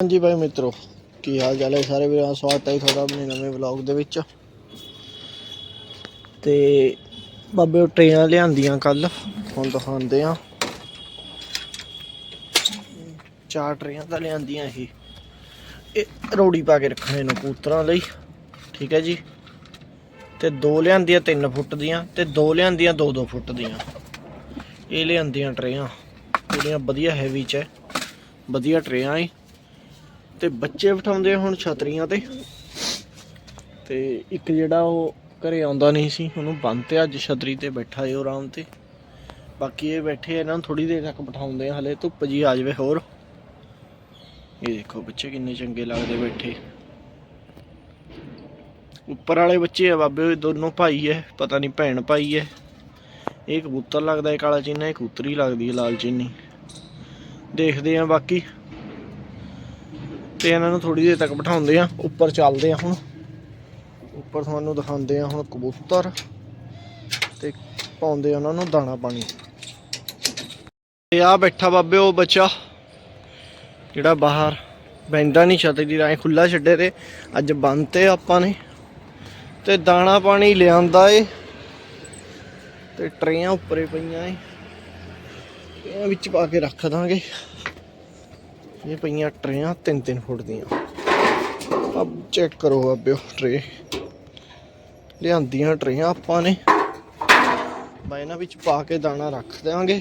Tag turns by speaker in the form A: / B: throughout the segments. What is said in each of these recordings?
A: ਹਾਂਜੀ ਭਾਈ ਮਿੱਤਰੋ, ਕੀ ਹਾਲ ਚਾਲ ਹੈ ਸਾਰੇ ਵੀਰਾਂ ਦਾ? ਸਵਾਗਤ ਹੈ ਜੀ ਤੁਹਾਡਾ ਆਪਣੇ ਨਵੇਂ ਵਲੌਗ ਦੇ ਵਿੱਚ। ਤੇ ਬਾਬੇ ਉਹ ਟਰੇਆਂ ਲਿਆਂਦੀਆਂ ਕੱਲ ਹੁਣ ਦਿਖਾਉਂਦੇ ਆ ਚਾਰ ਟਰੇਆਂ ਤਾਂ ਲਿਆਂਦੀਆਂ ਇਹ ਇਹ ਰੋੜੀ ਪਾ ਕੇ ਰੱਖਣੇ ਨੂੰ ਕਬੂਤਰਾਂ ਲਈ। ਠੀਕ ਹੈ ਜੀ। ਤੇ ਦੋ ਲਿਆਂਦੀਆਂ 3 ਫੁੱਟ ਦੀਆਂ। ਤੇ ਦੋ ਲਿਆਂਦੀਆਂ 2-2 ਫੁੱਟ ਦੀਆਂ। ਇਹ ਲਿਆਂਦੀਆਂ ਟਰੇਆਂ। ਜਿਹੜੀਆਂ ਵਧੀਆ ਹੈਵੀ ਚ ਹੈ। ਵਧੀਆ ਟਰੇਆਂ ਏ ਤੇ ਬੱਚੇ ਬਿਠਾਉਂਦੇ ਆ ਹੁਣ ਛਤਰੀਆਂ ਤੇ। ਤੇ ਇੱਕ ਜਿਹੜਾ ਉਹ ਘਰੇ ਆਉਂਦਾ ਨਹੀਂ ਸੀ, ਉਹਨੂੰ ਬੰਦ ਤੇ ਅੱਜ ਛਤਰੀ ਤੇ ਬੈਠਾ ਏ ਆਰਾਮ ਤੇ। ਬਾਕੀ ਇਹ ਬੈਠੇ ਇਹਨਾਂ ਨੂੰ ਥੋੜੀ ਦੇਰ ਤੱਕ ਬਿਠਾਉਂਦੇ ਆ, ਹਲੇ ਧੁੱਪ ਜੀ ਆ ਜਾਵੇ ਹੋਰ। ਇਹ ਦੇਖੋ ਬੱਚੇ ਕਿੰਨੇ ਚੰਗੇ ਲੱਗਦੇ ਬੈਠੇ। ਉੱਪਰ ਵਾਲੇ ਬੱਚੇ ਆ ਬਾਬੇ, ਉਹ ਦੋਨੋਂ ਭਾਈ ਐ ਪਤਾ ਨਹੀਂ ਭੈਣ ਭਾਈ ਐ ਇਹ ਕਬੂਤਰ ਲੱਗਦਾ ਹੈ ਕਾਲਾ ਚੀਨਾ ਇਹ ਕਬੂਤਰੀ ਲੱਗਦੀ ਹੈ ਲਾਲ ਚੀਨੀ ਦੇਖਦੇ ਆ ਬਾਕੀ। ਤੇ ਇਹਨਾਂ ਨੂੰ ਥੋੜੀ ਦੇਰ ਤੱਕ ਬਿਠਾਉਂਦੇ ਆ, ਉੱਪਰ ਚੱਲਦੇ ਆ ਹੁਣ। ਉੱਪਰ ਤੁਹਾਨੂੰ ਦਿਖਾਉਂਦੇ ਆ ਹੁਣ ਕਬੂਤਰ ਤੇ ਪਾਉਂਦੇ ਆ ਉਹਨਾਂ ਨੂੰ ਦਾਣਾ ਪਾਣੀ। ਤੇ ਆ ਬੈਠਾ ਬਾਬੇ ਉਹ ਬੱਚਾ, ਜਿਹੜਾ ਬਾਹਰ ਬੈਂਦਾ ਨਹੀਂ ਛੱਤ ਦੀ ਰਾਹੀਂ ਖੁੱਲਾ ਛੱਡੇ ਤੇ ਅੱਜ ਬੰਦ ਤੇ ਆਪਾਂ ਨੇ। ਤੇ ਦਾਣਾ ਪਾਣੀ ਲਿਆਂਦਾ ਏ ਤੇ ਟਰੇਆਂ ਉੱਪਰੇ ਪਈਆਂ ਏ। ਇਹ ਵਿੱਚ ਪਾ ਕੇ ਰੱਖ ਦਾਂਗੇ। ਇਹ ਪਈਆਂ ਟਰੇਆਂ 3-3 ਫੁੱਟ ਦੀਆਂ। ਅਬ ਚੈੱਕ ਕਰੋ ਬਾਬਿਓ ਟਰੇ ਲਿਆਂਦੀਆਂ ਟਰੇਆਂ ਆਪਾਂ ਨੇ। ਬਾ ਇਹਨਾਂ ਵਿੱਚ ਪਾ ਕੇ ਦਾਣਾ ਰੱਖ ਦਿਆਂਗੇ।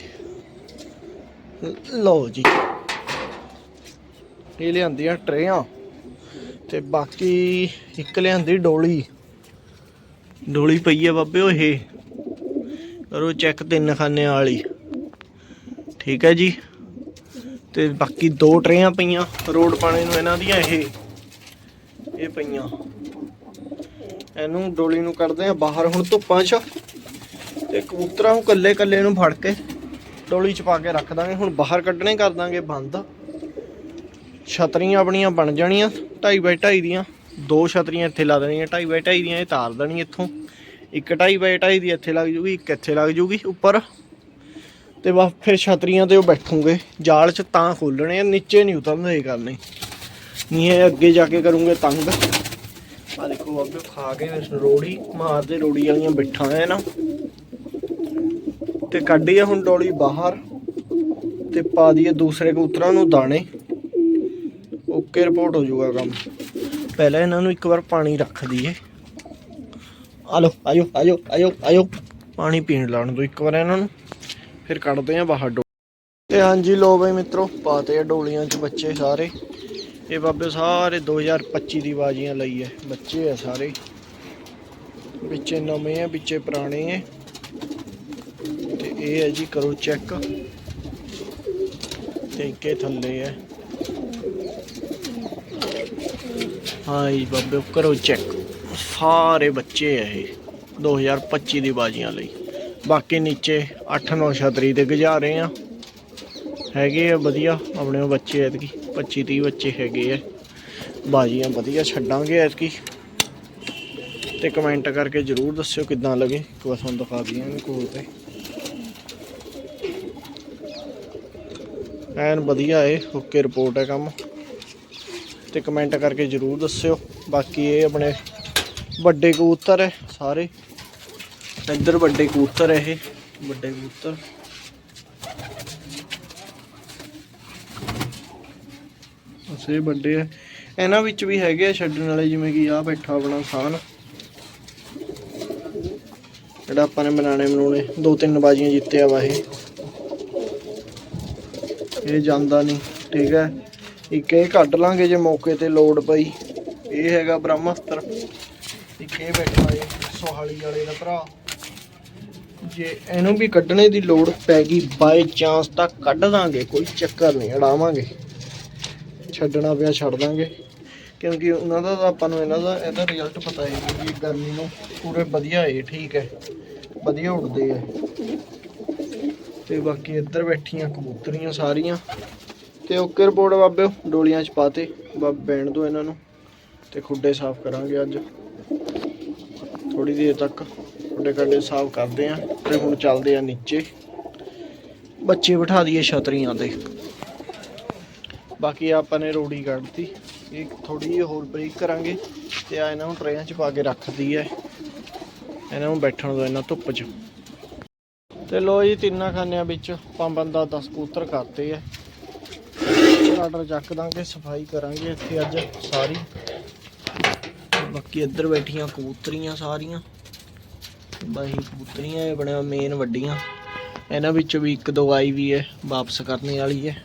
A: ਲਓ ਜੀ। ਇਹ ਲਿਆਂਦੀਆਂ ਟਰੇਆਂ ਤੇ ਬਾਕੀ ਇੱਕ ਲਿਆਂਦੀ ਡੋਲੀ। ਡੋਲੀ ਪਈ ਆ ਬਾਬਿਓ ਇਹ। ਕਰੋ ਚੈੱਕ ਤਿੰਨ ਖਾਨੇ ਵਾਲੀ। ਠੀਕ ਹੈ ਜੀ। ਤੇ ਬਾਕੀ ਦੋ ਟਰੇਆਂ ਪਈਆਂ ਰੋਡ ਪਾਣੇ ਨੂੰ ਇਹਨਾਂ ਦੀਆਂ, ਇਹ ਇਹ ਪਈਆਂ। ਇਹਨੂੰ ਡੋਲੀ ਨੂੰ ਕੱਢਦੇ ਆ ਬਾਹਰ ਹੁਣ ਧੁੱਪਾਂ 'ਚ। ਤੇ ਕਬੂਤਰਾਂ ਨੂੰ ਕੱਲੇ ਕੱਲੇ ਨੂੰ ਫੜ ਕੇ ਡੋਲੀ 'ਚ ਪਾ ਕੇ ਰੱਖ ਦਾਂਗੇ। ਹੁਣ ਬਾਹਰ ਕੱਢਣੇ ਕਰ ਦਾਂਗੇ ਬੰਦ। ਛਤਰੀਆਂ ਆਪਣੀਆਂ ਬਣ ਜਾਣੀਆਂ 2.5 ਬਾਈ 2.5 ਦੀਆਂ। ਦੋ ਛਤਰੀਆਂ ਇੱਥੇ ਲਾ ਦੇਣੀਆਂ 2.5 ਬਾਈ 2.5 ਦੀਆਂ, ਇਹ ਤਾਰ ਦੇਣੀ ਇੱਥੋਂ। ਇੱਕ 2.5 ਬਾਈ 2.5 ਦੀ ਇੱਥੇ ਲੱਗ ਜੂਗੀ, ਇੱਕ ਇੱਥੇ ਲੱਗ ਜੂਗੀ, ਉੱਪਰ। ਤੇ ਬਸ ਫਿਰ ਛਤਰੀਆਂ ਤੇ ਉਹ ਬੈਠੂਗੇ। ਜਾਲ 'ਚ ਤਾਂ ਖੋਲਣੇ ਆ, ਨੀਚੇ ਨਹੀਂ ਉਤਰਦੇ ਇਹ ਕਰਨੇ ਨਹੀਂ। ਇਹ ਅੱਗੇ ਜਾ ਕੇ ਕਰੂੰਗੇ ਤੰਗ। ਆ ਦੇਖੋ ਬਾਬੇ ਖਾ ਕੇ ਇਸ ਰੋੜੀ ਮਾਰਦੇ ਰੋੜੀ ਵਾਲੀਆਂ ਬਿੱਠਾਂ ਐ ਨਾ। ਤੇ ਕੱਢੀਏ ਹੁਣ ਡੋਲੀ ਬਾਹਰ ਤੇ ਪਾ ਦਈਏ ਦੂਸਰੇ ਕਬੂਤਰਾਂ ਨੂੰ ਦਾਣੇ। ਓਕੇ, ਰਿਪੋਰਟ ਹੋ ਜਾਊਗਾ ਕੰਮ। ਪਹਿਲਾਂ ਇਹਨਾਂ ਨੂੰ ਇੱਕ ਵਾਰ ਪਾਣੀ ਰੱਖ ਦਈਏ। ਆ ਲੋ ਆਜੋ ਆਜੋ ਆਇਓ ਆਇਓ ਪਾਣੀ ਪੀਣ ਲਾਉਣ ਦੋ ਇੱਕ ਵਾਰ ਇਹਨਾਂ ਨੂੰ। ਫਿਰ ਕੱਢਦੇ ਆ ਬਾਹਰ ਡੋ ਤੇ ਹਾਂਜੀ ਲੋ ਬਈ ਮਿੱਤਰੋ, ਪਾਤੇ ਆ ਡੋਲੀਆਂ 'ਚ ਬੱਚੇ ਸਾਰੇ। ਇਹ ਬਾਬੇ ਸਾਰੇ 2025 ਦੀ ਬਾਜੀਆਂ ਲਈ ਐ, ਬੱਚੇ ਆ ਸਾਰੇ। ਵਿੱਚੇ ਨਵੇਂ ਆ, ਵਿੱਚੇ ਪੁਰਾਣੇ ਐ ਤੇ ਇਹ ਹੈ ਜੀ, ਕਰੋ ਚੈੱਕ। ਤੇ ਇੱਕੇ ਥੱਲੇ ਹੈ ਹਾਂ ਜੀ ਬਾਬੇ, ਕਰੋ ਚੈੱਕ। ਸਾਰੇ ਬੱਚੇ ਆ ਇਹ 2025 ਦੀ ਬਾਜੀਆਂ ਲਈ। ਬਾਕੀ ਨੀਚੇ 8-9 ਛਤਰੀ ਤੇ ਰਹੇ ਆ। ਹੈਗੇ ਆ ਵਧੀਆ, ਆਪਣੇ ਉਹ ਬੱਚੇ ਐਤਕੀ 25 30 ਬੱਚੇ ਹੈਗੇ ਆ। ਬਾਜੀਆਂ ਵਧੀਆ ਛੱਡਾਂਗੇ ਐਤਕੀ। ਤੇ ਕਮੈਂਟ ਕਰਕੇ ਜਰੂਰ ਦੱਸਿਓ ਕਿੱਦਾਂ ਲੱਗੇ। ਇੱਕ ਵਾਰ ਤੁਹਾਨੂੰ ਦਿਖਾ ਦਈਏ ਇਹਨੂੰ ਕੋਲ ਤੇ। ਐਨ ਵਧੀਆ ਏ ਓਕੇ ਰਿਪੋਰਟ ਹੈ ਕੰਮ। ਤੇ ਕਮੈਂਟ ਕਰਕੇ ਜਰੂਰ ਦੱਸਿਓ। ਬਾਕੀ ਇਹ ਆਪਣੇ ਵੱਡੇ ਕਬੂਤਰ ਹੈ ਸਾਰੇ। ਇੱਧਰ ਵੱਡੇ ਕਬੂਤਰ ਇਹ, ਵੱਡੇ ਕਬੂਤਰ। ਅਸੇ ਵੱਡੇ ਆ। ਇਹਨਾਂ ਵਿੱਚ ਵੀ ਹੈਗੇ ਆ ਛੱਡਣ ਵਾਲੇ, ਜਿਵੇਂ ਕਿ ਆ ਬੈਠਾ ਆਪਣਾ ਸਾਨ ਜਿਹੜਾ ਆਪਾਂ ਨੇ ਬਣਾਣੇ ਬਣਾਉਣੇ, ਦੋ ਤਿੰਨ ਬਾਜੀਆਂ ਜਿੱਤਿਆ ਵਾ ਇਹ। ਇਹ ਜਾਂਦਾ ਨਹੀਂ, ਠੀਕ ਹੈ ਇੱਕ ਇਹ ਕੱਢ ਲਾਂਗੇ ਜੇ ਮੌਕੇ ਤੇ ਲੋਡ ਪਈ। ਇਹ ਹੈਗਾ ਬ੍ਰਹਮਸਤਰ। ਇੱਕ ਇਹ ਬੈਠਾ ਏ, ਸੋਹਾਲੀ ਵਾਲੇ ਦਾ ਭਰਾ। ਜੇ ਇਹਨੂੰ ਵੀ ਕੱਢਣੇ ਦੀ ਲੋੜ ਪੈ ਗਈ ਬਾਈ ਚਾਂਸ ਤਾਂ ਕੱਢ ਦਾਂਗੇ, ਕੋਈ ਚੱਕਰ ਨਹੀਂ, ਅੜਾਵਾਂਗੇ। ਛੱਡਣਾ ਪਿਆ, ਛੱਡ ਦਾਂਗੇ। ਕਿਉਂਕਿ ਉਹਨਾਂ ਦਾ ਤਾਂ ਆਪਾਂ ਨੂੰ ਇਹਨਾਂ ਦਾ, ਇਹਦਾ ਰਿਜ਼ਲਟ ਪਤਾ ਹੈ ਕਿ ਗਰਮੀ ਨੂੰ ਪੂਰੇ ਵਧੀਆ ਹੈ ਠੀਕ ਹੈ ਵਧੀਆ ਉੱਡਦੇ ਹੈ ਤੇ ਬਾਕੀ ਇੱਧਰ ਬੈਠੀਆਂ ਕਬੂਤਰੀਆਂ ਸਾਰੀਆਂ। ਤੇ ਓਕੇ ਰਿਪੋਰਟ ਬਾਬੇ, ਡੋਲੀਆਂ ਚ ਪਾਤੇ ਬਾਬ ਬੈਣ ਦੋ ਇਹਨਾਂ ਨੂੰ, ਤੇ ਖੁੱਡੇ ਸਾਫ਼ ਕਰਾਂਗੇ ਅੱਜ। ਥੋੜੀ ਦੇਰ ਤੱਕ। ਖੁੱਡੇ ਕੱਡੇ ਸਾਫ਼ ਕਰਦੇ ਆ, ਤੇ ਹੁਣ ਚੱਲਦੇ ਆ ਨੀਚੇ। ਬੱਚੇ ਬਿਠਾ ਦਈਏ ਛਤਰੀਆਂ ਤੇ। ਬਾਕੀ ਆਪਾਂ ਨੇ ਰੋੜੀ ਕੱਢਤੀ। ਇਹ ਥੋੜੀ ਜਿਹੀ ਹੋਰ ਬਰੀਕ ਕਰਾਂਗੇ, ਤੇ ਆ ਇਹਨਾਂ ਨੂੰ ਟਰੇਆਂ 'ਚ ਪਾ ਕੇ ਰੱਖਦੀ ਹੈ ਇਹਨਾਂ ਨੂੰ ਬੈਠਣ ਦੋ ਇਹਨਾਂ ਧੁੱਪ 'ਚ। ਤੇ ਲੋ ਜੀ, ਤਿੰਨਾਂ ਖਾਨਿਆਂ ਵਿੱਚ ਪੰਜ ਬੰਦਾ 10 ਕਬੂਤਰ ਕਰਤੇ ਐ ਆਰਡਰ ਚੱਕ ਦਾਂਗੇ, ਸਫ਼ਾਈ ਕਰਾਂਗੇ ਇੱਥੇ ਅੱਜ ਸਾਰੀ। ਬਾਕੀ ਇੱਧਰ ਬੈਠੀਆਂ ਕਬੂਤਰੀਆਂ ਸਾਰੀਆਂ। ਬਾਈ ਕਬੂਤਰੀਆਂ ਇਹ ਬਣਿਆ ਮੇਨ ਵੱਡੀਆਂ। ਇਹਨਾਂ ਵਿੱਚੋਂ ਵੀ ਇੱਕ ਦੋ ਆਈ ਵੀ ਹੈ, ਵਾਪਸ ਕਰਨ ਵਾਲੀ ਹੈ।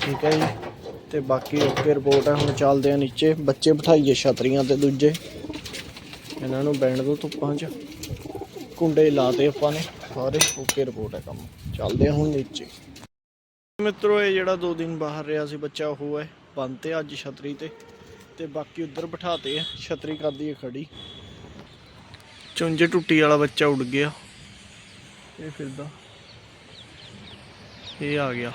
A: ਠੀਕ ਹੈ ਜੀ। ਤੇ ਬਾਕੀ ਓਕੇ ਰਿਪੋਰਟ ਹੈ, ਹੁਣ ਚੱਲਦੇ ਆ ਨੀਚੇ। ਬੱਚੇ ਬਿਠਾਈਏ ਛਤਰੀਆਂ ਤੇ ਦੂਜੇ। ਇਹਨਾਂ ਨੂੰ ਬੈਂਡ ਦੋ ਧੁੱਪਾਂ 'ਚ। ਕੁੰਡੇ ਲਾਤੇ ਆਪਾਂ ਨੇ, ਸਾਰੇ ਓਕੇ ਰਿਪੋਰਟ ਹੈ ਕੰਮ। ਚੱਲਦੇ ਆ ਹੁਣ ਨੀਚੇ। ਮਿੱਤਰੋ, ਇਹ ਜਿਹੜਾ ਦੋ ਦਿਨ ਬਾਹਰ ਰਿਹਾ ਸੀ ਬੱਚਾ, ਉਹ ਹੈ ਬੰਤੇ ਅੱਜ ਛਤਰੀ ਤੇ। ਤੇ ਬਾਕੀ ਉੱਧਰ ਬਿਠਾਤੇ ਆ। ਛਤਰੀ ਕਰਦੀ ਹੈ ਖੜੀ। ਚੁੰਝੇ ਟੁੱਟੀ ਵਾਲਾ ਬੱਚਾ ਉੱਡ ਗਿਆ। ਇਹ ਫਿਰਦਾ। ਇਹ ਆ ਗਿਆ।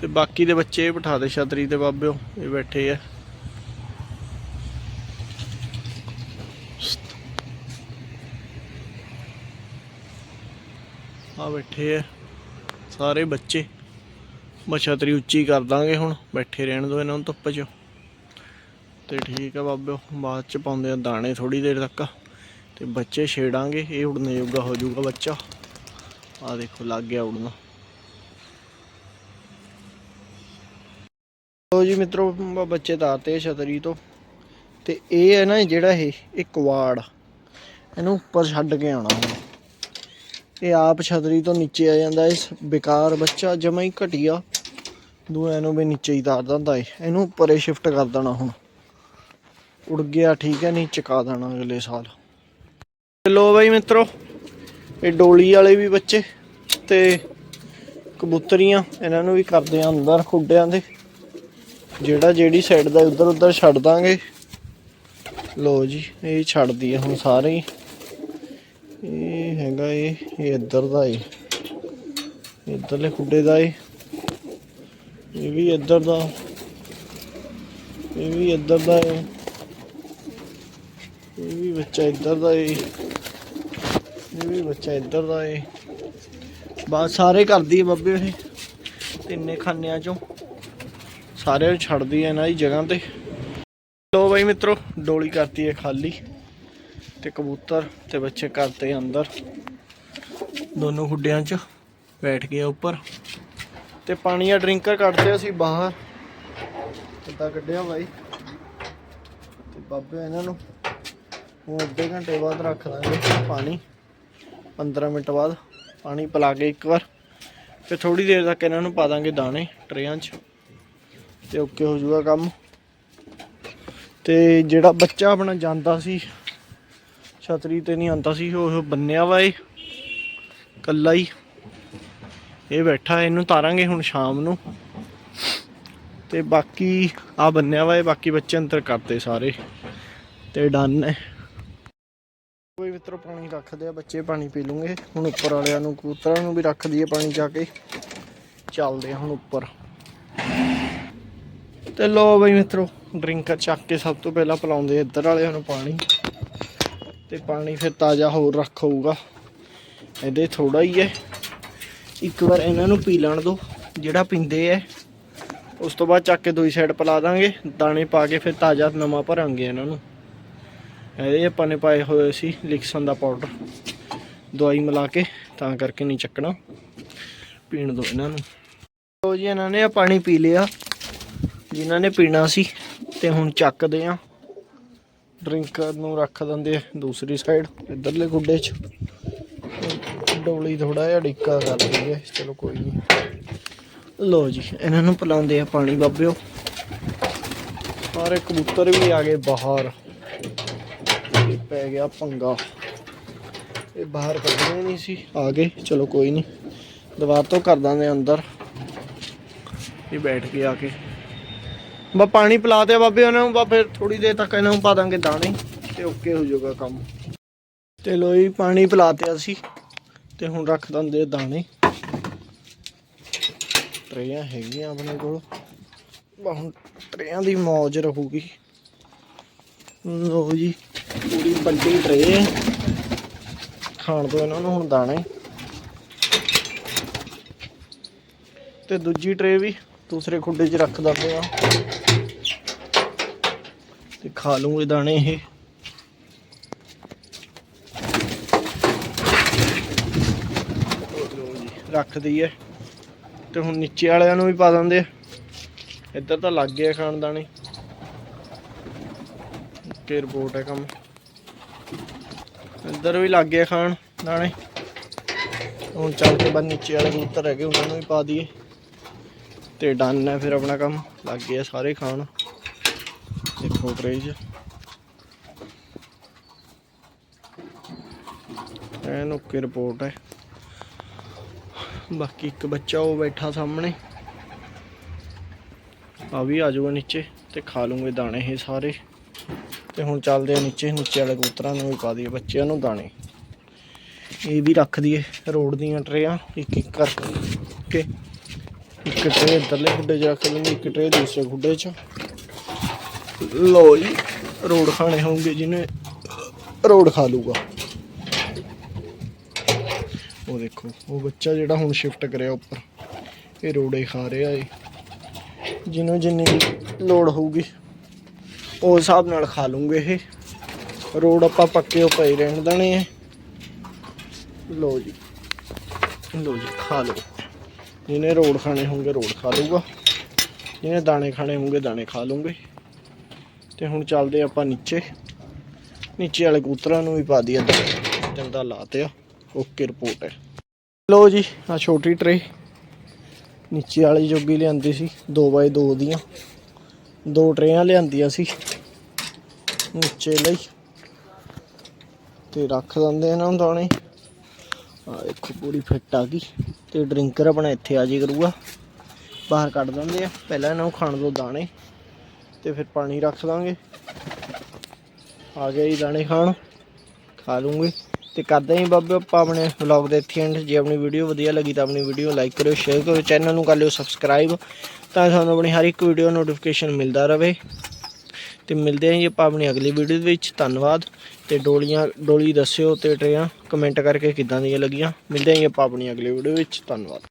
A: ਤੇ ਬਾਕੀ ਦੇ ਬੱਚੇ ਬਿਠਾ ਦੇ ਛਤਰੀ ਤੇ ਬਾਬਿਓ ਇਹ ਬੈਠੇ ਆ। ਆ ਬੈਠੇ ਆ ਸਾਰੇ ਬੱਚੇ। ਮੈਂ ਛਤਰੀ ਉੱਚੀ ਕਰ ਦਾਂਗੇ ਹੁਣ ਬੈਠੇ ਰਹਿਣ ਦੋ ਇਹਨਾਂ ਨੂੰ ਧੁੱਪ 'ਚ। ਤੇ ਠੀਕ ਆ ਬਾਬੇ, ਬਾਅਦ 'ਚ ਪਾਉਂਦੇ ਆ ਦਾਣੇ ਥੋੜੀ ਦੇਰ ਤੱਕ। ਤੇ ਬੱਚੇ ਛੇੜਾਂਗੇ, ਇਹ ਉੜਨੇ ਯੋਗਾ ਹੋ ਜਾਊਗਾ ਬੱਚਾ। ਆ ਦੇਖੋ, ਲੱਗ ਗਿਆ ਉੜਨਾ। ਲੋ ਜੀ ਮਿੱਤਰੋ ਬੱਚੇ ਤਾਰਤੇ ਛਤਰੀ ਤੋਂ। ਤੇ ਇਹ ਹੈ ਨਾ ਜਿਹੜਾ ਇਹ ਇਹ ਕਵਾੜ। ਇਹਨੂੰ ਉੱਪਰ ਛੱਡ ਕੇ ਆਉਣਾ ਹੁਣ। ਇਹ ਆਪ ਛਤਰੀ ਤੋਂ ਨੀਚੇ ਆ ਜਾਂਦਾ, ਇਸ ਬੇਕਾਰ ਬੱਚਾ, ਜਮਾ ਹੀ ਘਟੀਆ। ਦੂਆਂ ਨੂੰ ਵੀ ਨੀਚੇ ਹੀ ਤਾਰ ਦਿੰਦਾ ਏ ਇਹਨੂੰ ਉੱਪਰ ਹੀ ਸ਼ਿਫਟ ਕਰ ਦੇਣਾ ਹੁਣ। ਉੜ ਗਿਆ, ਠੀਕ ਹੈ, ਨਹੀਂ ਚੁਕਾ ਦੇਣਾ ਅਗਲੇ ਸਾਲ। ਲੋ ਬਾਈ ਮਿੱਤਰੋ, ਇਹ ਡੋਲੀ ਵਾਲੇ ਵੀ ਬੱਚੇ ਤੇ ਕਬੂਤਰੀਆਂ, ਇਹਨਾਂ ਨੂੰ ਵੀ ਕਰਦੇ ਆ ਅੰਦਰ ਖੁੱਡਿਆਂ ਦੇ। ਜਿਹੜਾ ਜਿਹੜੀ ਸਾਈਡ ਦਾ ਉਧਰ ਉਧਰ ਛੱਡ ਦਾਂਗੇ। ਲੋ ਜੀ, ਇਹ ਛੱਡਦੀ ਹੈ ਹੁਣ ਸਾਰੇ ਹੀ। ਇਹ ਹੈਗਾ ਇਹ ਇਹ ਇੱਧਰ ਦਾ ਏ। ਇੱਧਰਲੇ ਖੁੱਡੇ ਦਾ ਏ। ਇਹ ਵੀ ਇੱਧਰ ਦਾ। ਇਹ ਵੀ ਇੱਧਰ ਦਾ ਏ। ਇਹ ਵੀ ਬੱਚਾ ਇੱਧਰ ਦਾ ਏ। ਇਹ ਵੀ ਬੱਚਾ ਇੱਧਰ ਦਾ ਏ। ਬਸ ਸਾਰੇ ਕਰਦੀ ਹੈ ਬੱਬੇ ਇਹ। ਤਿੰਨੇ ਖਾਨਿਆਂ ਚੋਂ। ਸਾਰੇ ਨੂੰ ਛੱਡਦੀ ਹੈ ਇਹਨਾਂ ਦੀ ਜਗ੍ਹਾ ਤੇ। ਲੋ ਬਾਈ ਮਿੱਤਰੋ, ਡੋਲੀ ਕਰਤੀ ਹੈ ਖਾਲੀ। ਤੇ ਕਬੂਤਰ ਤੇ ਬੱਚੇ ਕਰਤੇ ਅੰਦਰ। ਦੋਨੋਂ ਖੁੱਡਿਆਂ 'ਚ ਬੈਠ ਗਏ ਉੱਪਰ। ਤੇ ਪਾਣੀ ਦਾ ਡਰਿੰਕਰ ਕੱਢਦੇ ਅਸੀਂ ਬਾਹਰ। ਕਿੱਦਾਂ ਕੱਢਿਆ ਬਾਈ? ਤੇ ਬਾਬੇ ਇਹਨਾਂ ਨੂੰ। ਹੁਣ ਅੱਧੇ ਘੰਟੇ ਬਾਅਦ ਰੱਖ ਦਾਂਗੇ ਪਾਣੀ 15 ਮਿੰਟ ਬਾਅਦ ਪਾਣੀ ਪਿਲਾ ਕੇ ਇੱਕ ਵਾਰ, ਫਿਰ ਥੋੜੀ ਦੇਰ ਤੱਕ ਇਹਨਾਂ ਨੂੰ ਪਾ ਦਾਂਗੇ ਦਾਣੇ ਟਰੇਆਂ 'ਚ, ਤੇ ਓਕੇ ਹੋ ਜਾਊਗਾ ਕੰਮ। ਤੇ ਜਿਹੜਾ ਬੱਚਾ ਆਪਣਾ ਜਾਂਦਾ ਸੀ, ਛਤਰੀ ਤੇ ਨਹੀਂ ਆਂਦਾ ਸੀ, ਉਹ ਬੰਨਿਆ ਵਾ ਇਹ ਕੱਲਾ ਹੀ। ਇਹ ਬੈਠਾ, ਇਹਨੂੰ ਤਾਰਾਂਗੇ ਹੁਣ ਸ਼ਾਮ ਨੂੰ। ਤੇ ਬਾਕੀ ਆ ਬੰਨਿਆ ਵਾ ਇਹ, ਬਾਕੀ ਬੱਚੇ ਅੰਦਰ ਕਰਤੇ ਸਾਰੇ, ਤੇ ਡਨ ਹੈ। ਕੋਈ ਮਿੱਤਰੋ ਪਾਣੀ ਰੱਖਦੇ ਆ, ਬੱਚੇ ਪਾਣੀ ਪੀ ਲੂੰਗੇ। ਹੁਣ ਉੱਪਰ ਵਾਲਿਆਂ ਨੂੰ, ਕਬੂਤਰਾਂ ਨੂੰ ਵੀ ਰੱਖ ਦਈਏ ਪਾਣੀ ਜਾ ਕੇ। ਚੱਲਦੇ ਆ ਹੁਣ ਉੱਪਰ। ਤੇ ਲੋ ਬਈ ਮਿੱਤਰੋ ਡਰਿੰਕਰ ਚੱਕ ਕੇ ਸਭ ਤੋਂ ਪਹਿਲਾਂ ਪਿਲਾਉਂਦੇ ਇੱਧਰ ਵਾਲਿਆਂ ਨੂੰ ਪਾਣੀ। ਤੇ ਪਾਣੀ ਫਿਰ ਤਾਜ਼ਾ ਹੋਰ ਰੱਖੂਗਾ ਇਹਦੇ ਥੋੜਾ ਹੀ ਹੈ। ਇੱਕ ਵਾਰ ਇਹਨਾਂ ਨੂੰ ਪੀ ਲੈਣ ਦਿਓ, ਜਿਹੜਾ ਪੀਂਦੇ ਐ ਉਸ ਤੋਂ ਬਾਅਦ ਚੱਕ ਕੇ ਦੂਜੀ ਸਾਈਡ ਪਿਲਾ ਦਾਂਗੇ। ਦਾਣੇ ਪਾ ਕੇ ਫਿਰ ਤਾਜ਼ਾ ਨਵਾਂ ਭਰਾਂਗੇ ਇਹਨਾਂ ਨੂੰ। ਇਹਦੇ ਆਪਾਂ ਨੇ ਪਾਏ ਹੋਏ ਸੀ ਲਿਕਸਨ ਦਾ ਪਾਊਡਰ। ਦਵਾਈ ਮਿਲਾ ਕੇ ਤਾਂ ਕਰਕੇ ਨਹੀਂ ਚੱਕਣਾ। ਪੀਣ ਦਿਓ ਇਹਨਾਂ ਨੂੰ। ਲੋ ਜੀ, ਇਹਨਾਂ ਨੇ ਪਾਣੀ ਪੀ ਲਿਆ। ਜਿਨ੍ਹਾਂ ਨੇ ਪੀਣਾ ਸੀ ਤੇ ਹੁਣ ਚੱਕਦੇ ਆ। ਡਰਿੰਕ ਨੂੰ ਰੱਖ ਦਿੰਦੇ ਦੂਸਰੀ ਸਾਈਡ ਇਧਰਲੇ ਗੁੱਡੇ 'ਚ। ਡੋਲੀ ਥੋੜਾ ਜਿਹਾ ਡਿੱਕਾ ਕਰਦੀ ਹੈ ਚਲੋ ਕੋਈ ਨਹੀਂ ਲੋ ਜੀ, ਇਹਨਾਂ ਨੂੰ ਪਿਲਾਉਂਦੇ ਆ ਪਾਣੀ ਬਾਬਿਓ। ਸਾਰੇ ਕਬੂਤਰ ਵੀ ਆ ਗਏ ਬਾਹਰ। ਪੈ ਗਿਆ ਪੰਗਾ। ਇਹ ਬਾਹਰ ਕੱਢਣੇ ਨਹੀਂ ਸੀ। ਆ ਗਏ। ਚਲੋ ਕੋਈ ਨਹੀਂ। ਦੁਬਾਰ ਤੋਂ ਕਰ ਦਾਂਗੇ ਅੰਦਰ। ਇਹ ਬੈਠ ਕੇ ਆ ਕੇ। ਬਾ ਪਾਣੀ ਪਿਲਾ ਦਿਆ ਬਾਬੇ ਉਹਨਾਂ ਨੂੰ। ਬਾ ਫਿਰ ਥੋੜੀ ਦੇਰ ਤੱਕ ਇਹਨਾਂ ਨੂੰ ਪਾ ਦਾਂਗੇ ਦਾਣੇ ਤੇ ਓਕੇ ਹੋ ਜਾਊਗਾ ਕੰਮ। ਤੇ ਲੋਈ ਪਾਣੀ ਪਿਲਾ ਪਿਲਾਤਿਆ ਸੀ। ਤੇ ਹੁਣ ਰੱਖ ਦਿੰਦੇ ਦਾਣੇ। ਟਰੇਆਂ ਹੈਗੀਆਂ ਆਪਣੇ ਕੋਲ। ਹੁਣ ਟਰੇਆਂ ਦੀ ਮੌਜ ਰਹੂਗੀ। ਲੋ ਜੀ। ਪੂਰੀ ਵੱਡੀ ਟਰੇ ਖਾਣ ਤੋਂ ਇਹਨਾਂ ਨੂੰ ਹੁਣ ਦਾਣੇ। ਤੇ ਦੂਜੀ ਟਰੇ ਵੀ ਦੂਸਰੇ ਖੁੱਡੇ 'ਚ ਰੱਖ ਦਿੰਦੇ ਆ। ਤੇ ਖਾ ਲੂੰਗੇ ਦਾਣੇ ਇਹ। ਲਓ ਜੀ, ਰੱਖ ਦਈਏ। ਤੇ ਹੁਣ ਨੀਚੇ ਵਾਲਿਆਂ ਨੂੰ ਵੀ ਪਾ ਦਿੰਦੇ ਆ। ਇੱਧਰ ਤਾਂ ਲੱਗ ਗਿਆ ਖਾਣ ਦਾਣੇ। ਕਿ ਰਿਪੋਰਟ ਹੈ ਕੰਮ। ਇੱਧਰ ਵੀ ਲੱਗ ਗਿਆ ਖਾਣ, ਦਾਣੇ। ਹੁਣ ਚੱਲ ਕੇ ਬਾਅਦ ਨੀਚੇ ਵਾਲੇ ਕਬੂਤਰ ਹੈਗੇ, ਉਹਨਾਂ ਨੂੰ ਵੀ ਪਾ ਦਈਏ। ਤੇ ਡਨ ਹੈ ਫਿਰ ਆਪਣਾ ਕੰਮ। ਲੱਗ ਗਿਆ ਸਾਰੇ ਖਾਣ। ਦੇਖੋ ਟਰੇਜ ਐਨ ਓਕੇ ਰਿਪੋਰਟ ਹੈ। ਬਾਕੀ ਇੱਕ ਬੱਚਾ ਉਹ ਬੈਠਾ ਸਾਹਮਣੇ। ਆ ਵੀ ਆ ਜਾਊਗਾ ਨੀਚੇ ਤੇ ਖਾ ਲੂੰਗੇ ਦਾਣੇ ਇਹ ਸਾਰੇ। ਤੇ ਹੁਣ ਚੱਲਦੇ ਆ ਨੀਚੇ ਨੀਚੇ ਵਾਲੇ ਕਬੂਤਰਾਂ ਨੂੰ ਵੀ ਪਾ ਦਈਏ ਬੱਚਿਆਂ ਨੂੰ ਦਾਣੇ। ਇਹ ਵੀ ਰੱਖ ਦਈਏ ਰੋਡ ਦੀਆਂ ਟਰੇਆਂ, ਇੱਕ ਇੱਕ ਕਰਕੇ। ਇੱਕ ਟਰੇ ਇੱਧਰਲੇ ਖੁੱਡੇ 'ਚ ਰੱਖ ਲੈਂਦੇ, ਇੱਕ ਟਰੇ ਦੂਸਰੇ ਖੁੱਡੇ 'ਚ। ਲੋ ਜੀ, ਰੋਡ ਖਾਣੇ ਹੋਣਗੇ ਜਿਹਨੇ, ਰੋਡ ਖਾ ਲੂਗਾ ਉਹ ਦੇਖੋ, ਉਹ ਬੱਚਾ ਜਿਹੜਾ ਹੁਣ ਸ਼ਿਫਟ ਕਰਿਆ ਉੱਪਰ, ਇਹ ਰੋੜੇ ਖਾ ਰਿਹਾ ਏ। ਜਿਹਨੂੰ ਜਿੰਨੀ ਲੋੜ ਹੋਊਗੀ ਉਸ ਹਿਸਾਬ ਨਾਲ ਖਾ ਲੂੰਗੇ ਇਹ। ਰੋਡ ਆਪਾਂ ਪੱਕੇ ਉਹ ਪਏ ਰਹਿਣ ਦੇਣੇ ਆ। ਲੋ ਜੀ। ਲੋ ਜੀ, ਖਾ ਲਓ। ਜਿਹਨੇ ਰੋਡ ਖਾਣੇ ਹੋਣਗੇ ਰੋਡ ਖਾ ਲੂਗਾ ਜਿਹਨੇ ਦਾਣੇ ਖਾਣੇ ਹੋਣਗੇ ਦਾਣੇ ਖਾ ਲੂੰਗੇ ਤੇ ਹੁਣ ਚੱਲਦੇ ਆਪਾਂ ਨੀਚੇ। ਨੀਚੇ ਵਾਲੇ ਕਬੂਤਰਾਂ ਨੂੰ ਵੀ ਪਾ ਦਈਏ ਜਿੰਦਾ ਲਾਤੇ ਓਕੇ, ਰਿਪੋਰਟ ਹੈ। ਲੋ ਜੀ ਆ ਛੋਟੀ ਟਰੇ। ਨੀਚੇ ਵਾਲੀ ਜੋਗੀ ਲਿਆਂਦੀ ਸੀ। 2x2 ਦੀਆਂ। ਦੋ ਟਰੇਆਂ ਲਿਆਂਦੀਆਂ ਸੀ ਨੀਚੇ ਲਈ ਤੇ ਰੱਖ ਦਿੰਦੇ ਇਹਨਾਂ ਨੂੰ ਦਾਣੇ। ਆ ਦੇਖੋ ਪੂਰੀ ਫਿੱਟ ਆ ਗਈ ਤੇ ਡਰਿੰਕਰ ਆਪਣਾ ਇੱਥੇ ਆ ਜੇ ਕਰੂਗਾ। ਬਾਹਰ ਕੱਢ ਦਿੰਦੇ ਆ। ਪਹਿਲਾਂ ਇਹਨਾਂ ਨੂੰ ਖਾਣ ਦੋ ਦਾਣੇ ਤੇ ਫਿਰ ਪਾਣੀ ਰੱਖ ਦਾਂਗੇ। ਆ ਗਏ ਜੀ ਦਾਣੇ ਖਾਣ। ਖਾ ਲੂੰਗੇ। ਤੇ ਕਰਦੇ ਹਾਂ ਬਾਬੇ, ਆਪਾਂ ਆਪਣੇ ਵਲੌਗ ਦੇ ਇੱਥੇ ਐਂਡ ਜੇ ਆਪਣੀ ਵੀਡੀਓ ਵਧੀਆ ਲੱਗੀ ਤਾਂ ਆਪਣੀ ਵੀਡੀਓ ਲਾਈਕ ਕਰਿਓ ਸ਼ੇਅਰ ਕਰਿਓ ਚੈਨਲ ਨੂੰ ਕਰ ਲਿਓ ਸਬਸਕ੍ਰਾਈਬ ਤਾਂ ਤੁਹਾਨੂੰ ਆਪਣੀ ਹਰ ਇੱਕ ਵੀਡੀਓ ਨੋਟੀਫਿਕੇਸ਼ਨ ਮਿਲਦਾ ਰਹੇ ਤੇ ਮਿਲਦੇ ਹਾਂ ਜੀ ਆਪਾਂ ਆਪਣੀ ਅਗਲੀ ਵੀਡੀਓ ਵਿੱਚ। ਧੰਨਵਾਦ। ਤੇ ਡੋਲੀਆਂ, ਡੋਲੀ ਦੱਸਿਓ ਤੇ ਟਰੇਆਂ ਕਮੈਂਟ ਕਰਕੇ ਕਿੱਦਾਂ ਦੀਆਂ ਲੱਗੀਆਂ। ਮਿਲਦੇ ਹਾਂ ਜੀ ਆਪਾਂ ਆਪਣੀ ਅਗਲੀ ਵੀਡੀਓ ਵਿੱਚ। ਧੰਨਵਾਦ।